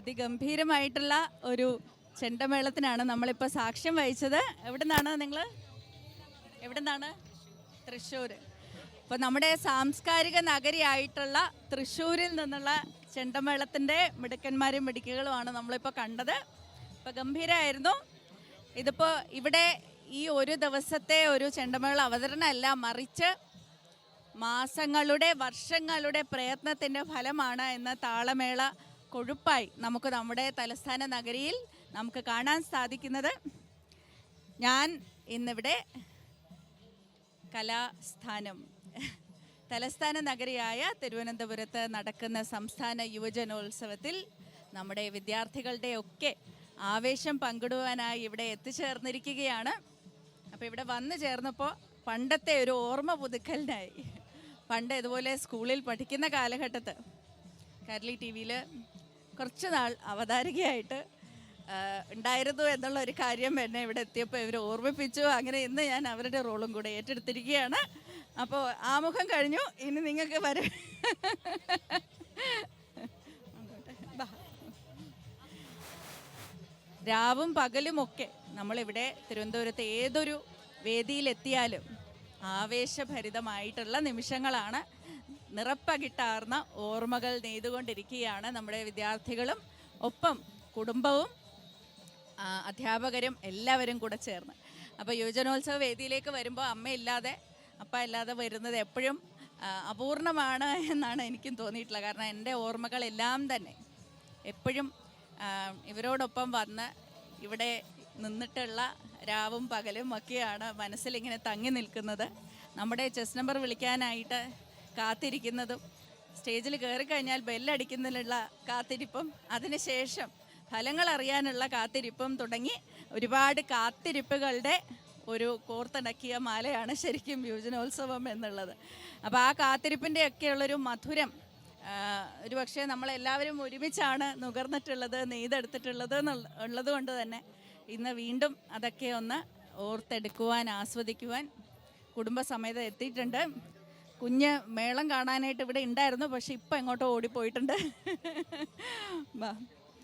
അതിഗംഭീരമായിട്ടുള്ള ഒരു ചെണ്ടമേളത്തിനാണ് നമ്മളിപ്പോൾ സാക്ഷ്യം വഹിച്ചത്. എവിടെ നിന്നാണ് നിങ്ങൾ എവിടെ നിന്നാണ് തൃശ്ശൂർ അപ്പോൾ നമ്മുടെ സാംസ്കാരിക നഗരിയായിട്ടുള്ള തൃശ്ശൂരിൽ നിന്നുള്ള ചെണ്ടമേളത്തിന്റെ മിടുക്കന്മാരും മിടുക്കുകളുമാണ് നമ്മളിപ്പോൾ കണ്ടത്. ഇപ്പോൾ ഗംഭീരമായിരുന്നു ഇതിപ്പോൾ ഇവിടെ ഈ ഒരു ദിവസത്തെ ഒരു ചെണ്ടമേള അവതരണമല്ല മറിച്ച് മാസങ്ങളുടെ വർഷങ്ങളുടെ പ്രയത്നത്തിന്റെ ഫലമാണ് എന്ന താളമേള കൊഴുപ്പായി നമുക്ക് നമ്മുടെ തലസ്ഥാന നഗരിയിൽ നമുക്ക് കാണാൻ സാധിക്കുന്നത്. ഞാൻ ഇന്നിവിടെ കലാസ്ഥാനം തലസ്ഥാന നഗരിയായ തിരുവനന്തപുരത്ത് നടക്കുന്ന സംസ്ഥാന യുവജനോത്സവത്തിൽ നമ്മുടെ വിദ്യാർത്ഥികളുടെ ഒക്കെ ആവേശം പങ്കിടുവാനായി ഇവിടെ എത്തിച്ചേർന്നിരിക്കുകയാണ്. അപ്പോൾ ഇവിടെ വന്നു ചേർന്നപ്പോൾ പണ്ടത്തെ ഒരു ഓർമ്മ പുതുക്കലിനായി. പണ്ട് ഇതുപോലെ സ്കൂളിൽ പഠിക്കുന്ന കാലഘട്ടത്ത് കരളി ടി വിയിൽ കുറച്ച് നാൾ അവതാരികയായിട്ട് ഉണ്ടായിരുന്നു എന്നുള്ള ഒരു കാര്യം എന്നെ ഇവിടെ എത്തിയപ്പോൾ ഇവർ ഓർമ്മിപ്പിച്ചു. അങ്ങനെ ഇന്ന് ഞാൻ അവരുടെ റോളും കൂടെ ഏറ്റെടുത്തിരിക്കുകയാണ്. അപ്പോൾ ആമുഖം കഴിഞ്ഞു. ഇനി നിങ്ങൾക്ക് വരെ രാവും പകലുമൊക്കെ നമ്മളിവിടെ തിരുവനന്തപുരത്ത് ഏതൊരു വേദിയിലെത്തിയാലും ആവേശഭരിതമായിട്ടുള്ള നിമിഷങ്ങളാണ്. നിറപ്പകിട്ടാർന്ന ഓർമ്മകൾ നെയ്തുകൊണ്ടിരിക്കുകയാണ് നമ്മുടെ വിദ്യാർത്ഥികളും ഒപ്പം കുടുംബവും അധ്യാപകരും എല്ലാവരും കൂടെ ചേർന്ന്. അപ്പോൾ യുവജനോത്സവ വേദിയിലേക്ക് വരുമ്പോൾ അമ്മയില്ലാതെ അപ്പ ഇല്ലാതെ വരുന്നത് എപ്പോഴും അപൂർണമാണ് എന്നാണ് എനിക്കും തോന്നിയിട്ടുള്ളത്. കാരണം എന്റെ ഓർമ്മകളെല്ലാം തന്നെ എപ്പോഴും ഇവരോടൊപ്പം വന്ന് ഇവിടെ നിന്നിട്ടുള്ള രാവും പകലും ഒക്കെയാണ് മനസ്സിലിങ്ങനെ തങ്ങി നിൽക്കുന്നത്. നമ്മുടെ ചെസ് നമ്പർ വിളിക്കാനായിട്ട് കാത്തിരിക്കുന്നതും. സ്റ്റേജിൽ കയറി കഴിഞ്ഞാൽ ബെല്ലടിക്കുന്നതിനുള്ള കാത്തിരിപ്പും. അതിനുശേഷം ഫലങ്ങൾ അറിയാനുള്ള കാത്തിരിപ്പും തുടങ്ങി ഒരുപാട് കാത്തിരിപ്പുകളുടെ ഒരു കോർത്തിണക്കിയ മാലയാണ് ശരിക്കും യുവജനോത്സവം എന്നുള്ളത്. അപ്പോൾ ആ കാത്തിരിപ്പിന്റെ ഒക്കെയുള്ളൊരു മധുരം ഒരു പക്ഷേ നമ്മളെല്ലാവരും ഒരുമിച്ചാണ് നുകർന്നിട്ടുള്ളത് നെയ്തെടുത്തിട്ടുള്ളത് ഉള്ളത് കൊണ്ട് തന്നെ ഇന്ന് വീണ്ടും അതൊക്കെ ഒന്ന് ഓർത്തെടുക്കുവാൻ ആസ്വദിക്കുവാൻ കുടുംബസമേതം എത്തിയിട്ടുണ്ട്. കുഞ്ഞ് മേളം കാണാനായിട്ട് ഇവിടെ ഉണ്ടായിരുന്നു പക്ഷെ ഇപ്പം എങ്ങോട്ടോ ഓടിപ്പോയിട്ടുണ്ട്.